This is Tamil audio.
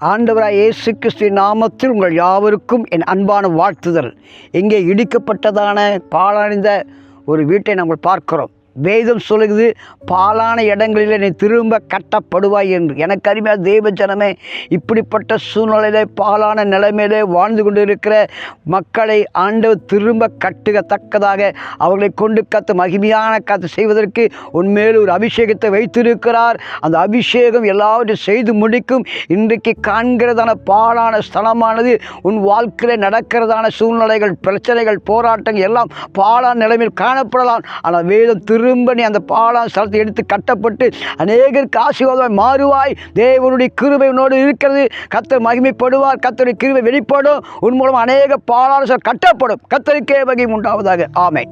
ஆண்டவராய் இயேசு கிறிஸ்து நாமத்தில் உங்கள் யாவருக்கும் என் அன்பான வாழ்த்துதல். இங்கே இடிக்கப்பட்டதான பாழடைந்த ஒரு வீட்டை நாங்கள் பார்க்கிறோம். வேதம் சொல்லுகிறது பாலான இடங்களில் நீ திரும்ப கட்டப்படுவாய் என்று. எனக்கு அருமையாக தெய்வ ஜனமே இப்படிப்பட்ட சூழ்நிலையிலே பாலான நிலைமையிலே வாழ்ந்து கொண்டிருக்கிற மக்களை ஆண்டவர் திரும்ப கட்டுகத்தக்கதாக அவர்களை கொண்டு கத்து மகிமையான கத்து செய்வதற்கு உண்மையில் ஒரு அபிஷேகத்தை வைத்திருக்கிறார். அந்த அபிஷேகம் எல்லாவற்றையும் செய்து முடிக்கும் இன்றைக்கு காண்கிறதான பாலான ஸ்தலமானது உன் வாழ்க்கையில் நடக்கிறதான சூழ்நிலைகள் பிரச்சனைகள் போராட்டங்கள் எல்லாம் பாலான நிலைமையில் காணப்படலாம். ஆனால் வேதம் திரு திரும்ப நீ அந்த பாலான ஸ்தலத்தை எடுத்து கட்டப்பட்டு அநேகருக்கு ஆசீர்வாதமாய் மாறுவாய். தேவனுடைய கிருபை உன்னோடு இருக்கிறது. கத்தர் மகிமைப்படுவார். கத்தருடைய கிருபை வெளிப்படும். உன் மூலம் அநேக பாலான கட்டப்படும். கத்தருக்கே வகை உண்டாவதாக. ஆமை